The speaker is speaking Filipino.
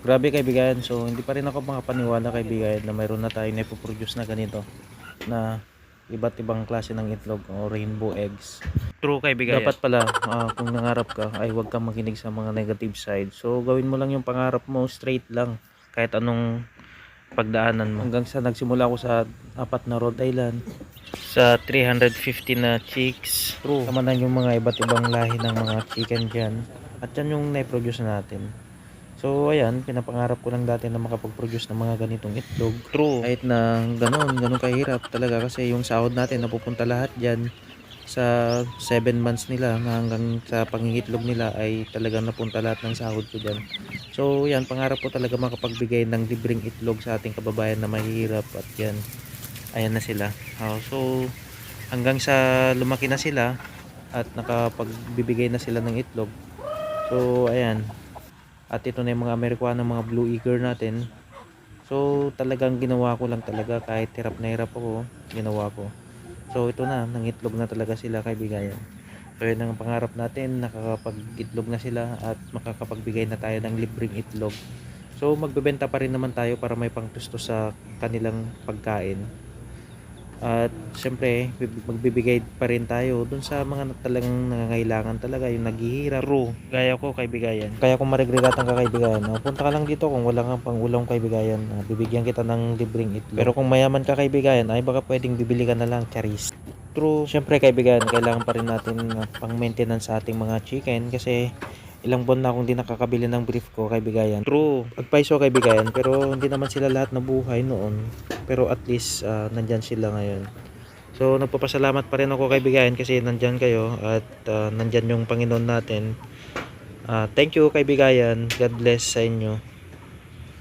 Grabe kaibigan, so hindi pa rin ako makapaniwala kaibigan na mayroon na tayo na ipoproduce na ganito na iba't ibang klase ng itlog o rainbow eggs. True kaibigan. Dapat pala ah, kung nangarap ka ay huwag kang makinig sa mga negative side. So gawin mo lang yung pangarap mo straight lang kahit anong pagdaanan mo. Hanggang sa nagsimula ako sa apat na Rhode Island sa 350 na chicks. True. Kamanan yung mga iba't ibang lahi ng mga chicken dyan. At yan yung na-produce natin. So ayan, pinapangarap ko lang dati na makapag-produce ng mga ganitong itlog. True. Kahit na ganun, ganun kahirap talaga kasi yung sahod natin napupunta lahat dyan sa 7 months nila na hanggang sa pangingitlog nila ay talagang napunta lahat ng sahod ko dyan. So yan, pangarap ko talaga makapagbigay ng libreng itlog sa ating kababayan na mahihirap at yan, ayan na sila. Oh, so hanggang sa lumaki na sila at nakapagbibigay na sila ng itlog. So ayan, at ito na yung mga Amerikano, mga blue eager natin. So talagang ginawa ko lang talaga kahit hirap na hirap ako, ginawa ko. So ito na, nangitlog na talaga sila kaibigan. So yun ang pangarap natin, nakakapag-itlog na sila at makakapagbigay na tayo ng libreng itlog. So magbebenta pa rin naman tayo para may pangtusto sa kanilang pagkain. At syempre, bib- magbibigay pa rin tayo dun sa mga talagang nangangailangan talaga, yung naghihirap. True. Gaya ko kaibigan. Kaya kung maregregatan ka kaibigan, no, punta ka lang dito kung wala kang pangulong kaibigan, ah, bibigyan kita ng libreng itlog. Pero kung mayaman ka kaibigan, ay baka pwedeng bibili ka na lang charis. True, syempre kaibigan, kailangan pa rin natin ah, pang maintenance sa ating mga chicken kasi ilang buwan na akong di nakakabili ng brief ko kaibigan. True. Pagpaiso kaibigan, pero hindi naman sila lahat nabuhay noon. Pero at least ah, nandyan sila ngayon. So nagpapasalamat pa rin ako kaibigan kasi nandyan kayo at ah, nandyan yung Panginoon natin. Ah, thank you kaibigan. God bless sa inyo.